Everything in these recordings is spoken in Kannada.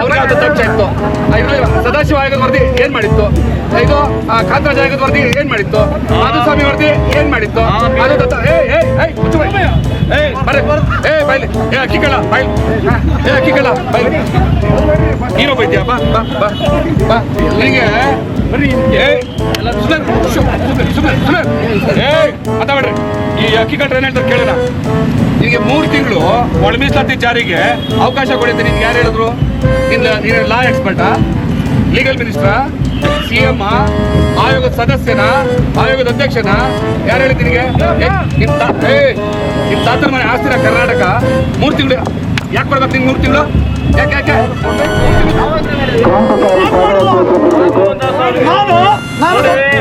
ಅವ್ರಿಗೆ ಅದು ದಕ್ಷ ಇತ್ತು ಸದಾಶಿವ ಆಯೋಗದ ವರದಿ ಏನ್ ಮಾಡಿತ್ತು? ಇದು ಕಾಂತರಾಜ್ ಆಯೋಗದ ವರದಿ ಏನ್ ಮಾಡಿತ್ತು? ಮಾಧುಸ್ವಾಮಿ ವರದಿ ಏನ್ ಮಾಡಿತ್ತು? ಅದು ದತ್ತ ಏ ಏ ಏ ಮುಚ್ಚು ಬಾಯಿ. ಏ ಏಯ್ ಏ ಬೈಲಿ. ಏ ಅಕ್ಕಿ ಬೈಲ್. ಏ ಅಕ್ಕಿ ಕಳ್ಳ ಬೈಲಿ. ನೀನು ಬೈದ್ಯಾ ಬಾ ಬಾ ಬಾ ಬಾ. ನಿನಗೆ ಈ ಅಕ್ಕಿ ಕಟ್ರೆ ಏನ್ ಹೇಳ್ತಾರೆ ಕೇಳೋಣ ನಿಮಗೆ ಮೂರು ತಿಂಗಳು ಒಳ ಮೀಸಲಾತಿ ಜಾರಿಗೆ ಅವಕಾಶ ಕೊಡುತ್ತೆ. ನಿನ್ಗೆ ಯಾರು ಹೇಳಿದ್ರು? ನಿನ್ನ ನೀನು ಲಾ ಎಕ್ಸ್ಪರ್ಟಾ ಲೀಗಲ್ ಮಿನಿಸ್ಟ್ರಾ ಸಿ ಎಂ ಆಯೋಗದ ಸದಸ್ಯನ? ಆಯೋಗದ ಅಧ್ಯಕ್ಷನ? ಯಾರು ಹೇಳಿದ್ ನಿನಗೆ? ನಿಮ್ ತಾತನ ಮನೆ ಆಸ್ತಿರ ಕರ್ನಾಟಕ. ಮೂರು ತಿಂಗಳು. ಯಾಕೆ ಕೊಡ್ಬೇಕು ನಿನ್ ಮೂರು ತಿಂಗಳು? ಯಾಕೆ ಯಾಕೆ ನಾನು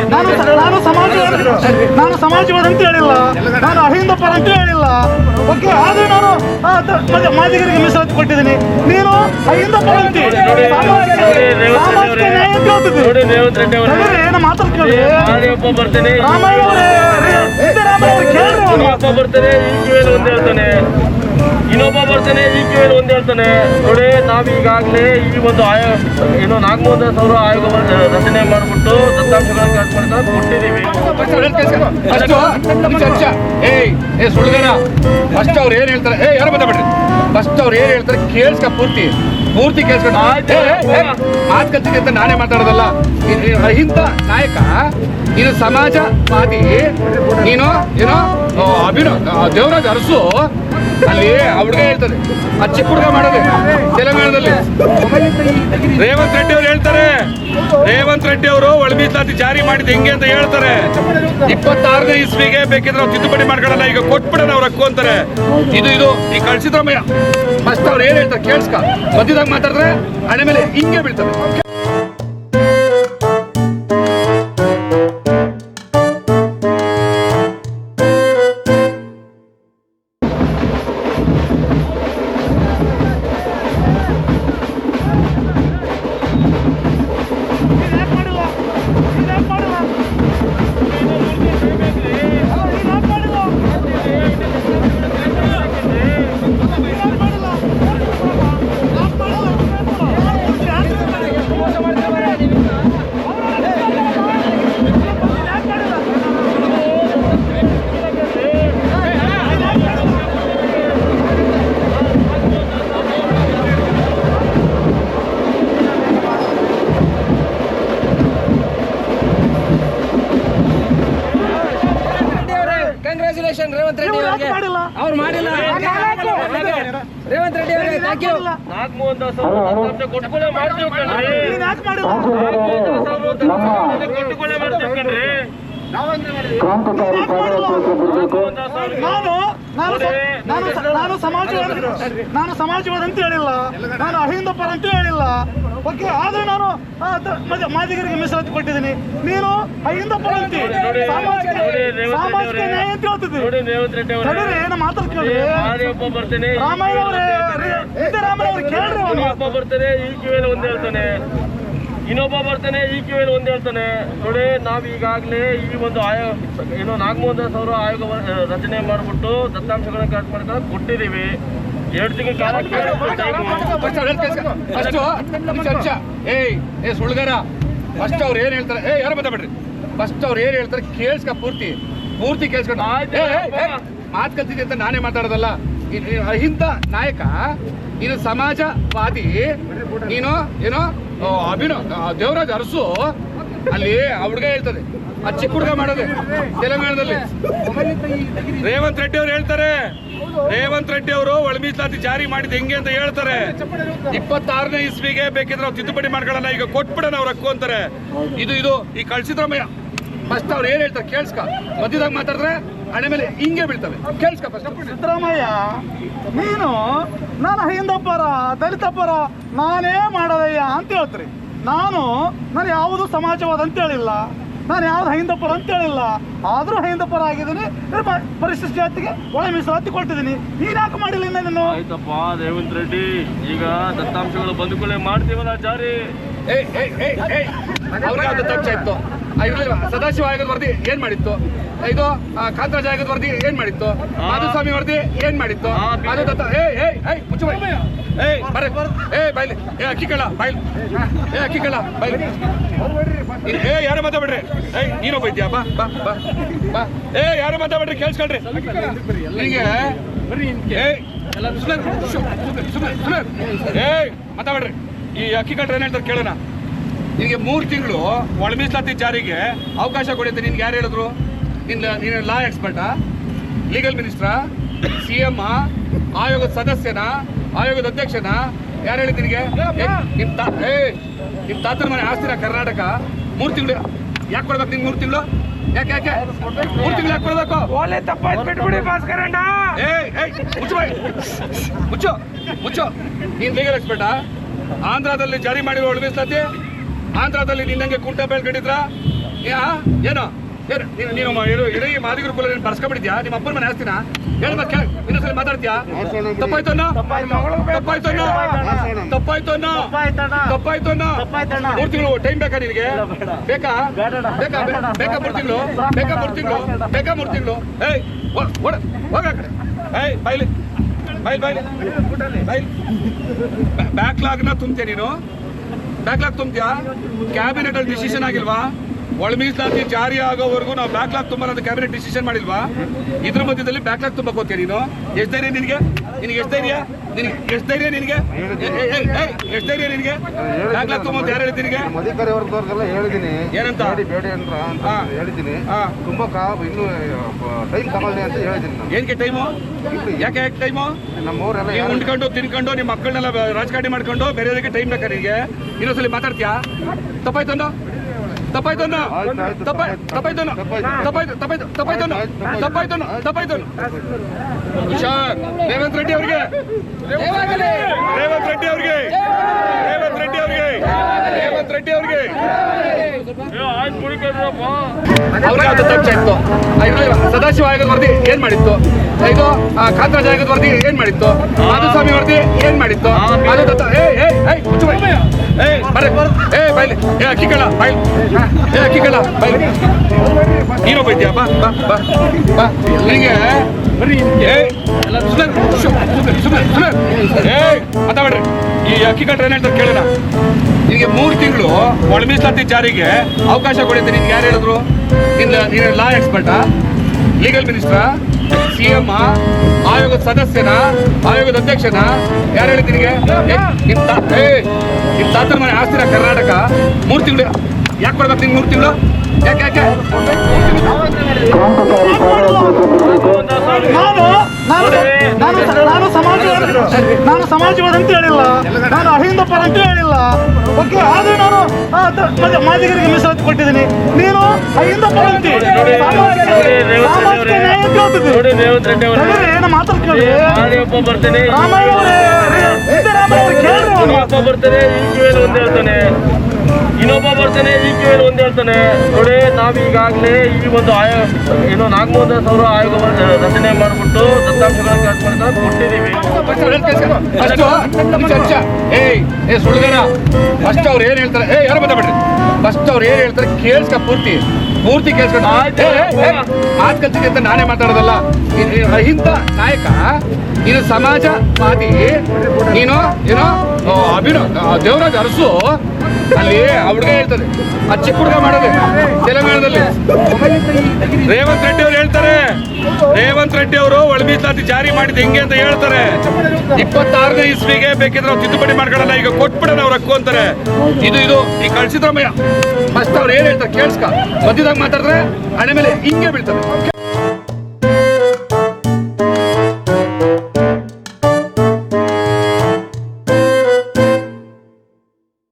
ನಾನು ನಾನು ಸಮಾಜವಾದ ನಾನು ಸಮಾಜವಾದ ಅಂತ ಹೇಳಿಲ್ಲ ನಾನು ಅಹಿಂದ ಪರ ಅಂತ ಹೇಳಿಲ್ಲ ಓಕೆ ಆದ್ರೆ ನಾನು ಮತ್ತೆ ಮಾದಿಗರಿಗೆ ಮೀಸಲಾತಿ ಕೊಟ್ಟಿದ್ದೀನಿ ನೀನು ಅಹಿಂದ ಪರ ಅಂತಿ ಏನು ಮಾತಾಡ್ ಕೇಳಿ ರಾಮಯ್ಯ ಇನ್ನೊಬ್ಬ ಬರ್ತಾನೆ ಈ ಕಿವಿಯಲ್ಲಿ ಒಂದ್ ಹೇಳ್ತಾನೆ ಇನ್ನೊಬ್ಬ ಬರ್ತಾನೆ ಈ ಕಿವಿಯಲ್ಲಿ ಒಂದ್ ಹೇಳ್ತಾನೆ ನೋಡಿ ನಾವೀಗಾಗಲೇ ಈ ಒಂದು ಆಯೋಗ ಏನು ನಾಗಮೋಹನ್ ದಾಸ್ ಅವರು ಆಯೋಗ ರಚನೆ ಮಾಡ್ಬಿಟ್ಟು ದತ್ತಾಂಶಗಳನ್ನ ಕೊಟ್ಟಿದ್ದೀವಿ ಏಯ್ ಏ ಸುಳ್ಗನ ಫಸ್ಟ್ ಅವ್ರು ಏನ್ ಹೇಳ್ತಾರೆ ಏ ಯಾರು ಮಾತಾಡ್ರಿ ಫಸ್ಟ್ ಅವ್ರು ಏನ್ ಹೇಳ್ತಾರೆ ಕೇಳಿಸ್ಕ ಪೂರ್ತಿ ಪೂರ್ತಿ ಕೇಳಿಸ್ಕೊಂಡು. ಮಾತು ಕಲ್ತಿದ್ದೆ ಅಂತ ನಾನೇ ಮಾತಾಡೋದಲ್ಲ ಇಂಥ ನಾಯಕ ನೀನು ಸಮಾಜವಾದಿ ನೀನು ಏನೋ ಅಭಿನವ್ ದೇವರಾಜ್ ಅರಸು ಅಲ್ಲಿ ಹುಡುಗ ಹೇಳ್ತಾರೆ ಆ ಚಿಕ್ಕ ಹುಡುಗ ಮಾಡೋದು ತೆಲಂಗಾಣದಲ್ಲಿ ರೇವಂತ್ ರೆಡ್ಡಿ ಅವ್ರು ಹೇಳ್ತಾರೆ ರೇವಂತ್ ರೆಡ್ಡಿ ಅವರು ಒಳ ಮೀಸಲಾತಿ ಜಾರಿ ಮಾಡಿದ ಹೆಂಗೆ ಅಂತ ಹೇಳ್ತಾರೆ. ಇಪ್ಪತ್ತಾರನೇ ಇಸ್ವಿಗೆ ಬೇಕಿದ್ರೆ ಅವ್ರು ತಿದ್ದುಪಡಿ ಮಾಡ್ಕೊಳ್ಳಲ್ಲ. ಈಗ ಕೊಟ್ಬಿಡೋಣ ಅವ್ರ ಹಕ್ಕು ಅಂತಾರೆ. ಇದು ಇದು, ಈ ಕಳ್ಸಿದ್ರಮ್ಮಯ್ಯ ಫಸ್ಟ್ ಅವ್ರು ಏನ್ ಹೇಳ್ತಾರೆ ಕೇಳಿಸ್ಕ. ಮಧ್ಯದಾಗ ಮಾತಾಡಿದ್ರೆ ಹಣೆ ಮೇಲೆ ಹಿಂಗೆ ಬೀಳ್ತದೆ. ಕಂಗ್ರ್ಯಾಚುಲೇಷನ್ ರೇವಂತ್ ರೆಡ್ಡಿ ಅವರಿಗೆ. ಮಾಡಿಲ್ಲ? ಅವ್ರು ಮಾಡಿಲ್ಲ. ರೇವಂತ್ ರೆಡ್ಡಿ ಅವರಿಗೆ ಥ್ಯಾಂಕ್ ಯು ನಾಗಮೋಹನ್ ದಾಸ್ ಕೊಟ್ಕೊಳ್ಳೆ ಮಾಡ್ತೀವಿ ಕಣ್ರಿ. ಕೊಟ್ಕೊಳ್ಳೆ ಮಾಡ್ತೀವಿ ಕಣ್ರಿ. ನಾನು ನಾನು ನಾನು ಸ- ನಾನು ಸಮಾಜವಾದ ನಾನು ಸಮಾಜವಾದ ಅಂತ ಹೇಳಿಲ್ಲ. ನಾನು ಅಹಿಂದ ಪರ ಅಂತ ಹೇಳಿಲ್ಲ. ಓಕೆ ಆದ್ರೆ ನಾನು ಮಾದಿಗರಿಗೆ ಮೀಸಲಾತಿ ಕೊಟ್ಟಿದ್ದೀನಿ. ನೀನು ಅಹಿಂದ ಪರ ಅಂತಿ ಸಾಮಾಜಿಕ ನ್ಯಾಯ ಅಂತ ತಡೀರಿ, ಏನು ಮಾತಾಡ್ ಕೇಳಿ ರಾಮಯ್ಯ ಅವರೇ ರಾಮಯ್ಯ ಅವ್ರು ಕೇಳ್ರಿ ಅವನು. ಬರ್ತಾನೆ ಈ ಕಿವಿಯಲ್ಲಿ ಒಂದ್ ಹೇಳ್ತಾನೆ. ಇನ್ನೊಬ್ಬ ಬರ್ತಾನೆ ಈ ಕಿವಿಯಲ್ಲಿ ಒಂದು ಹೇಳ್ತಾನೆ ನೋಡಿ ನಾವು ಈಗಾಗಲೇ ಈ ಒಂದು ಆಯೋಗ ಏನು ನಾಗಮೋಹನ್ ದಾಸ್ ಅವರು ಆಯೋಗ ರಚನೆ ಮಾಡಿಬಿಟ್ಟು ದತ್ತಾಂಶಗಳನ್ನ ಕಲೆಕ್ಟ್ ಮಾಡ್ಕೊಂಡು ಕೊಟ್ಟಿದ್ದೀವಿ ಎರಡು ತಿಂಗಳ ಏಯ್ ಫಸ್ಟ್ ಅವ್ರು ಏನ್ ಹೇಳ್ತಾರೆ ಏ ಯಾರು ಮಾತಾಡ್ರಿ ಫಸ್ಟ್ ಅವ್ರು ಏನು ಹೇಳ್ತಾರೆ ಕೇಳಿಸ್ಕ ಪೂರ್ತಿ ಪೂರ್ತಿ ಕೇಳಿಸ್ಕೊಂಡು. ಮಾತು ಕಲ್ತಿದ್ದೆ ಅಂತ ನಾನೇ ಮಾತಾಡೋದಲ್ಲ ಅಹಿಂದ ನಾಯಕ ನೀನು ಸಮಾಜವಾದಿ ನೀನು ಏನೋ ಅಭಿನವ್ ದೇವರಾಜ್ ಅರಸು, ಅಲ್ಲಿ ಆ ಹುಡುಗ ಹೇಳ್ತದೆ. ಆ ಚಿಕ್ಕ ಹುಡುಗ ಮಾಡೋದು, ತೆಲಂಗಾಣದಲ್ಲಿ. ರೇವಂತ್ ರೆಡ್ಡಿ ಅವ್ರು ಹೇಳ್ತಾರೆ. ರೇವಂತ್ ರೆಡ್ಡಿ ಅವರು ಒಳ ಮೀಸಲಾತಿ ಜಾರಿ ಮಾಡಿದ ಹೆಂಗೆ ಅಂತ ಹೇಳ್ತಾರೆ. ಇಪ್ಪತ್ತಾರನೇ ಇಸ್ವಿಗೆ ಬೇಕಿದ್ರೆ ಅವ್ರು ತಿದ್ದುಪಡಿ ಮಾಡ್ಕೊಳ್ಳಲ್ಲ ಈಗ ಕೊಟ್ಬಿಡೋಣ ಅವ್ರ ಹಕ್ಕು ಅಂತಾರೆ. ಇದು ಇದು, ಈ ಕಳ್ಸಿದ್ರಮ್ಮಯ್ಯ ಫಸ್ಟ್ ಅವ್ರು ಏನ್ ಹೇಳ್ತಾರೆ ಕೇಳಿಸ್ಕ. ಮಧ್ಯದಾಗ ಮಾತಾಡಿದ್ರೆ ಹಣೆ ಮೇಲೆ ಹಿಂಗೆ ಬೀಳ್ತವೆ. ಕೇಳಿಸ್ಕ ಫಸ್ಟ್ ಸಿದ್ದರಾಮಯ್ಯ ನೀನು ನಾನು ಹಿಂದ ಪರ ದಲಿತ ಪರ ನಾನೇ ಮಾಡದಯ್ಯ ಅಂತ ಹೇಳ್ತೀರಿ. ನಾನು ನಾನು ಯಾವುದು ಸಮಾಜವಾದ ಅಂತ ಹೇಳಿಲ್ಲ. ನಾನು ಯಾವ್ದು ಹೈಂದಪ್ಪರ ಪರ ಅಂತ ಹೇಳಿಲ್ಲ. ಆದರೂ ಹೈಂದಪ್ಪರ ಪರ ಆಗಿದ್ದೀನಿ ಪರಿಶಿಷ್ಟ ಜಾತಿಗೆ ಒಳ ಮೀಸಲಾತಿ ಕೊಟ್ಟಿದ್ದೀನಿ ನೀನ್ ಯಾಕೆ ಮಾಡಿಲ್ಲ ಇನ್ನ ನೀನು ಆಯ್ತಪ್ಪ ರೇವಂತ್ ರೆಡ್ಡಿ ಈಗ ದತ್ತಾಂಶಗಳು ಬಂದುಕೊಳ್ಳೆ ಮಾಡ್ತೀವಲ್ಲ ಜಾರಿ. ಏಯ್ ಏಯ್ ಏಯ್ ಏಯ್. ಅವ್ರಿಗೆ ಅದು ಇತ್ತು? ಸದಾಶಿವ ಆಯೋಗದ ವರದಿ ಏನ್ ಮಾಡಿತ್ತು? ಇದು ಆ, ಕಾಂತರಾಜ್ ಆಯೋಗದ ವರದಿ ಏನ್ ಮಾಡಿತ್ತು? ಮಾಧುಸ್ವಾಮಿ ವರದಿ ಏನ್ ಮಾಡಿತ್ತು? ಅದು ದತ್ತ ಏಯ್ ಏಯ್ ಏಯ್ ಮುಚ್ಚು. ಏಯ್ ಬರ್ರಿ ಏ ಬಾಯ್ಲಿ ಏ ಅಕ್ಕಿ ಕಳ್ಳ ಬಾಯ್ಲಿ ಏ ಅಕ್ಕಿ ಕಳ್ಳ ಬಾಯ್ಲಿ ನೀನ್- ಏ ಯಾರು ಮಾತಾಡ್ಬೇಡ್ರಿ ಏಯ್ ನೀನು ಬೈದ್ಯಾ ಬಾ ಬಾ ಬಾ. ಬಾ. ಏ ಯಾರು ಮಾತಾಡ್ಬೇಡ್ರಿ ಕೇಳಿಸ್ಕೊಳ್ರಿ. ನಿಮಗೆ ಏಯ್. ಸುಮ್ಮನೆ ಸುಮ್ನೆ ಏಯ್ ಮಾತಾಡ್ಬೇಡ್ರಿ ಈ ಅಕ್ಕಿ ಕಟ್ರೆ ಏನ್ ಹೇಳ್ತಾರೆ ಕೇಳೋಣ. ನಿನಗೆ ಮೂರು ತಿಂಗಳು ಒಳ ಮೀಸಲಾತಿ ಜಾರಿಗೆ ಅವಕಾಶ ಕೊಡುತ್ತೆ. ನಿನ್ಗೆ ಯಾರು ಹೇಳಿದ್ರು? ನಿನ್ನ ನೀನು ಲಾ ಎಕ್ಸ್ಪರ್ಟಾ ಲೀಗಲ್ ಮಿನಿಸ್ಟ್ರಾ ಸಿ ಎಂ ಆಯೋಗದ ಸದಸ್ಯನ? ಆಯೋಗದ ಅಧ್ಯಕ್ಷನ? ಯಾರು ಹೇಳಿದ್ ನಿನಗೆ? ನಿಮ್ಮ ನಿಮ್ ತಾ ಏ ನಿಮ್ಮ ತಾತನ ಮನೆ ಆಸ್ತಿನ ಕರ್ನಾಟಕ. ಮೂರು ತಿಂಗಳು ಯಾಕೆ ಕೊಡ್ಬೇಕು ನಿಮ್ಗೆ ಮೂರು ತಿಂಗಳು? ಯಾಕೆ ಯಾಕೆ? ಮೂರು ತಿಂಗಳು ಯಾಕೆ ಕೊಡ್ಬೇಕು? ಒಳ್ಳೆ ತಪ್ಪಾಯ್ತು ಬಿಟ್ಬಿಡಿ ಭಾಸ್ಕರಣ್ಣ ಏಯ್ ಏಯ್ ಮುಚ್ಚು ಬಾಯ್. ಮುಚ್ಚು ಮುಚ್ಚು. ನೀನ್ ಲೀಗಲ್ ಎಕ್ಸ್ಪರ್ಟಾ ಆಂಧ್ರದಲ್ಲಿ ಜಾರಿ ಮಾಡಿರೋ ಉಳಿಮಿಸ್ಲತಿ ಆಂಧ್ರದಲ್ಲಿ ನಿನ್ನಂಗೆ ಕುಂಟ ಬೆಳ್ಕೊಂಡಿದ್ರ ಯಾ ಏನು? ಏನು ನೀನು ಇಡೀ ಮಾದಿಗರು ಕುಲ ನೀನು ಬರ್ಸ್ಕೊಂಡ್ಬಿಟ್ಟಿದ್ಯಾ? ನಿಮ್ಮ ಅಪ್ಪನ ಮನೆ ಆಸ್ತಿನ? ಹೇಳಿ ಇನ್ನೊಂದ್ಸಲ ಮಾತಾಡ್ತೀಯಾ? ತಪ್ಪಾಯ್ತು ಅನ್ನೋ? ತಪ್ಪಾಯ್ತು ಅನ್ನೋ ತಪ್ಪಾಯ್ತು ಅನ್ನೋ ಮೂರು ತಿಂಗಳು ಟೈಮ್ ಬೇಕಾ ನಿನಗೆ? ಬೇಕಾ? ಬೇಕಾ? ಬೇಕಾ ಮೂರು ತಿಂಗಳು? ಬೇಕಾ ಮೂರು ತಿಂಗಳು? ಬೇಕಾ ಮೂರು ತಿಂಗಳು? ಏಯ್ ಹೋಗ ಆ ಕಡೆ. ಏಯ್ ಬೈಲಿ. ಬೈಲ್ ಬೈಲಿ. ಬೈಲ್. ಬ್ಯಾಕ್ಲಾಗ್ನ ತುಂಬ್ತೀಯ ನೀನು. ಬ್ಯಾಕ್ಲಾಗ್ ತುಂಬ್ತೀಯಾ ಕ್ಯಾಬಿನೆಟ್ ಅಲ್ಲಿ ಡಿಸಿಷನ್ ಆಗಿಲ್ವಾ ಒಳ ಮೀಸಲಾತಿ ಜಾರಿ ಆಗೋವರೆಗೂ ನಾವು ಬ್ಯಾಕ್ಲಾಗ್ ತುಂಬ ಅಂತ ಕ್ಯಾಬಿನೆಟ್ ಡಿಸಿಷನ್ ಮಾಡಿಲ್ವಾ? ಇದ್ರ ಮಧ್ಯದಲ್ಲಿ ಬ್ಯಾಕ್ಲಾಗ್ ತುಂಬಕೋತೀಯ ನೀನು? ಎಷ್ಟು ಧೈರ್ಯ ನಿನಗೆ? ನಿನಗೆ ಎಷ್ಟು ಧೈರ್ಯ? ನಿನಗೆ ಎಷ್ಟು ಧೈರ್ಯ ನಿನಗೆ? ಎಷ್ಟು ಧೈರ್ಯ ನಿನಗೆ? ಬ್ಯಾಕ್ಲಾಗ್ ತುಂಬ ಯಾರು ಹೇಳಿದ್ ನಿನಗೆ? ಹೇಳಿದ್ದೀನಿ ಏನಂತ? ಬೇಡಿ ಅಂತ. ಹೇಳಿದ್ದೀನಿ ತುಂಬ ಇನ್ನೂ ಟೈಮ್ ತಗೊಳ್ಳಿ ಅಂತ ಹೇಳಿದ್ದೀನಿ ಏನಕ್ಕೆ ಟೈಮು? ಯಾಕೆ ಯಾಕೆ ಟೈಮು? ನಮ್ಮವರೆಲ್ಲ ನೀವು ಉಂಡ್ಕೊಂಡು ತಿನ್ಕೊಂಡು ನಿಮ್ಮ ಮಕ್ಕಳನ್ನೆಲ್ಲ ರಾಜಕಾರಣಿ ಮಾಡ್ಕೊಂಡು ಬೇರೆಯವರಿಗೆ ಟೈಮ್ ಬೇಕಾ ನಿನಗೆ? ಇನ್ನೊಂದ್ಸಲಿ ಮಾತಾಡ್ತೀಯಾ? ತಪ್ಪಾಯ್ತು ಅನ್ನೋ ತಪ್ಪಾಯ್ತು ಅನ್ನೋ ಆಯ್ತು, ಆಯ್ತು, ತಪ್ಪಾಯ್ ತಪ್ಪಾಯ್ತು. ತಪ್ಪಾಯ್ತು ತಪ್ಪಾಯ್ತು. ತಪ್ಪಾಯ್ತು ಅನ್ನೋ ತಪ್ಪಾಯ್ತು ಅನ್ನೋ ತಪ್ಪಾಯ್ತು ಅನ್ನೋ ಹುಷಾರ್. ರೇವಂತ್ ರೆಡ್ಡಿ ಅವ್ರಿಗೆ. ರೇವಂತ್ ರೆಡ್ಡಿ. ಅವ್ರಿಗೆ. ರೇವಂತ್ ರೆಡ್ಡಿ ಅವ್ರಿಗೆ. ರೇವಂತ್ ರೆಡ್ಡಿ ಅವ್ರಿಗೆ. ಅವ್ರಿಗೆ ಅದು ತಪ್ಪು ಇತ್ತು ಸದಾಶಿವ ಆಯೋಗದ ವರದಿ ಏನ್ ಮಾಡಿತ್ತು? ಇದು ಆ, ಕಾಂತರಾಜ್ ಆಯೋಗದ ವರದಿ ಏನ್ ಮಾಡಿತ್ತು? ಮಾಧುಸ್ವಾಮಿ ವರದಿ ಏನ್ ಮಾಡಿತ್ತು? ಅದು ದತ್ತ- ಏ ಏ ಏ ಬರ್ರಿ ಬೈಲಿ. ಏ ಅಕ್ಕಿಗಳ ಬೈಲಿ. ಏ ಅಕ್ಕಿ ಕಳ್ಳ ಬೈಲಿ. ನೀನು ಬೈದ್ಯಾ ಬಾ ಬಾ ಬಾ ಬಾ. ನಿನಗೆ ಏ ಸುಮ್ಮನೆ ಸುಮ್ಮನೆ ಸುಮ್ಮನೆ ಏ ಮಾತಾಡ್ರಿ ಈ ಅಕ್ಕಿಗಳ ಏನ್ ಹೇಳ್ತಾರೆ ಕೇಳೋಣ ನಿನಗೆ ಮೂರು ತಿಂಗಳು ಒಳ ಮೀಸಲಾತಿ ಜಾರಿಗೆ ಅವಕಾಶ ಕೊಡುತ್ತೆ ನಿನ್ಗೆ ಯಾರು ಹೇಳಿದ್ರು? ನಿನ್ನ ನೀನು ಲಾ ಎಕ್ಸ್ಪರ್ಟಾ ಲೀಗಲ್ ಮಿನಿಸ್ಟ್ರಾ ಸಿ ಎಂ ಆಯೋಗದ ಸದಸ್ಯನ ಆಯೋಗದ ಅಧ್ಯಕ್ಷನ ಯಾರು ಹೇಳಿದ್ ನಿನಗೆ ನಿಮ್ ನಿಮ್ ತಾತನ ಮನೆ ಆಸ್ತಿನ ಕರ್ನಾಟಕ ಮೂರು ತಿಂಗಳು ಯಾಕೆ ಕೊಡ್ಬೇಕು ನಿಂಗೆ ಮೂರು ತಿಂಗಳು ಯಾಕೆ ಯಾಕೆ ನಾನು ನಾನು ಸಮಾಜವಾದ ನಾನು ಸಮಾಜವಾದ ಅಂತ ಹೇಳಿಲ್ಲ ನಾನು ಅಹಿಂದ ಪರ ಅಂತ ಹೇಳಿಲ್ಲ ಓಕೆ ಆದ್ರೆ ನಾನು ಮಾದಿಗರಿಗೆ ಮೀಸಲಾತಿ ಕೊಟ್ಟಿದ್ದೀನಿ ನೀನು ಅಹಿಂದ ಪರ ಅಂತಿ ರೇವಂತ್ ರೆಡ್ಡಿ ಅವರೇ. ಏನು ಮಾತಾಡ್ ಕೇಳಿ. ನಾನೇ ಒಬ್ಬ ಬರ್ತೇನೆ. ರಾಮಯ್ಯ ಅವರೇ ಸಿದ್ದರಾಮಯ್ಯ ಅವ್ರು ಕೇಳ್ರಿ ಅವನು ಇನ್ನೊಬ್ಬ ಬರ್ತಾನೆ ಈ ಕಿವಿಯಲ್ಲಿ ಒಂದ್ ಹೇಳ್ತಾನೆ. ಇನ್ನೊಬ್ಬ ಬರ್ತಾನೆ ಈ ಕಿವಿಯಲ್ಲಿ ಒಂದ್ ಹೇಳ್ತಾನೆ. ನೋಡಿ ನಾವು ಈಗಾಗಲೇ ಈ ಒಂದು ಆಯೋಗ ಏನೋ ನಾಗಮೋಹನ್ ದಾಸ್ ಅವರು ಆಯೋಗ ರಚನೆ ಮಾಡಿಬಿಟ್ಟು ದತ್ತಾಂಶಗಳನ್ನು ಕಟ್ ಮಾಡ್ಕೊಂಡು ಕೊಟ್ಟಿದ್ದೀವಿ. ಫಸ್ಟ್ ಏಯ್ ಏ ಸುಳ್ಳುಗಾರ ಫಸ್ಟ್ ಅವ್ರು ಏನ್ ಹೇಳ್ತಾರೆ? ಏ ಯಾರು ಫಸ್ಟ್ ಅವ್ರು ಏನ್ ಹೇಳ್ತಾರೆ ಕೇಳಿಸ್ಕ ಪೂರ್ತಿ. ಪೂರ್ತಿ ಕೇಳಿಸ್ಕೊಂಡು ಆಯ್ತು. ಮಾತು ಕಲ್ತಿದೆ ಅಂತ ನಾನೇ ಮಾತಾಡೋದಲ್ಲ ಅಹಿಂದ ನಾಯಕ ನೀನು ಸಮಾಜವಾದಿ ನೀನು ಏನೋ ಅಭಿನವ್ ದೇವರಾಜ್ ಅರಸು ಅಲ್ಲಿ ಅವ್ರಿಗೆ ಹೇಳ್ತಾರೆ ಆ ಚಿಕ್ಕ ಹುಡುಗ ಮಾಡೋದು ತೆಲಂಗಾಣದಲ್ಲಿ. ರೇವಂತ್ ರೆಡ್ಡಿ ಅವರು ಹೇಳ್ತಾರೆ, ರೇವಂತ್ ರೆಡ್ಡಿ ಅವರು ಒಳಮೀಸಲಾತಿ ಜಾರಿ ಮಾಡಿದ್ ಹೆಂಗೆ ಅಂತ ಹೇಳ್ತಾರೆ. ಇಪ್ಪತ್ತಾರನೇ ಇಸ್ವಿಗೆ ಬೇಕಿದ್ರೆ ಅವ್ರು ತಿದ್ದುಪಡಿ ಮಾಡ್ಕೊಳ್ಳಲ್ಲ, ಈಗ ಕೊಟ್ಬಿಡೋಣ ಅವ್ರ ಹಕ್ಕು ಅಂತಾರೆ. ಇದು ಇದು, ಈ ಕಳ್ಸಿದ್ರಮ್ಮಯ್ಯ. ಫಸ್ಟ್ ಅವ್ರು ಏನ್ ಹೇಳ್ತಾರೆ ಕೇಳಿಸ್ಕ. ಮಧ್ಯದಾಗ ಮಾತಾಡಿದ್ರೆ ಹಣೆ ಮೇಲೆ ಹಿಂಗೆ ಬೀಳ್ತಾರೆ